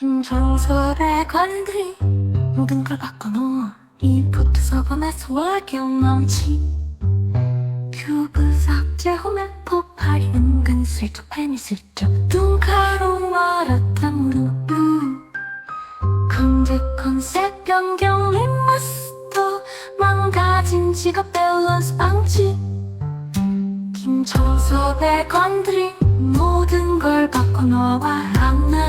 정설의 관들이 모든 걸 바꿔놓아. 이 포트 서버에서 월경 넘치. 큐브 삭제 후면 폭발이 은근슬쩍 팬이 슬쩍. 눈가로 말았다무르 강제 컨셉 변경 리마스터. 망가진 직업 밸런스 방치. 김청섭의 건드림 모든 걸 바꿔놓아 않는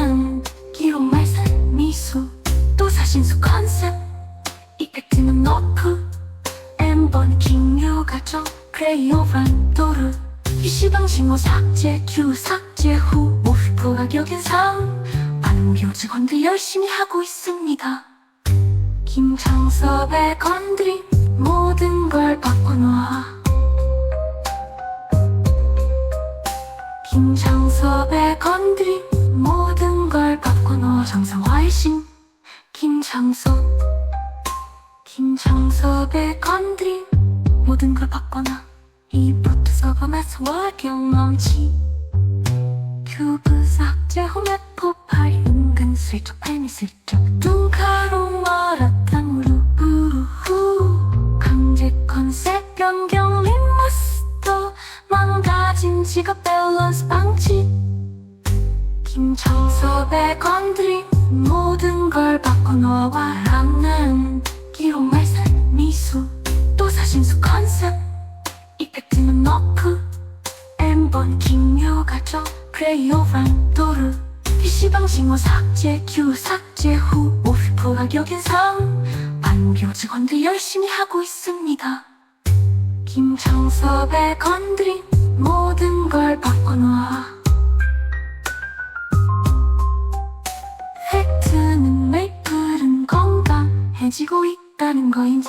가정 크레이오반 도르. PC방신호 삭제 큐 삭제 후 모피프 가격인 상 요즈 건드 열심히 하고 있습니다. 김창섭의 건드림 모든 걸 바꿔놓아 김창섭의 건드림 모든 걸 바꿔놓아 정상화의 신 김창섭. 김창섭의 건드림 모든 걸 바꿔놔 이 포트 서버에서 월경 넘치. 큐브 삭제 후면 폭발 은근 슬쩍 팬이 슬쩍 눈가로 말았단 무르우후. 강제 컨셉 변경 리마스터 망가진 직업 밸런스 방치. 김청섭의 건드림 모든 걸 바꿔놓아 않는 기록 말살 미수. 또 사신수 컨 번 김여가죠. 크레요랑 도르. PC방 신호 삭제 큐 삭제 후 오피프 가격 인상 반교 직원들 열심히 하고 있습니다. 김창섭의 건드림 모든 걸 바꿔놔. 팩트는 메이플은 건강해지고 있다는 거인지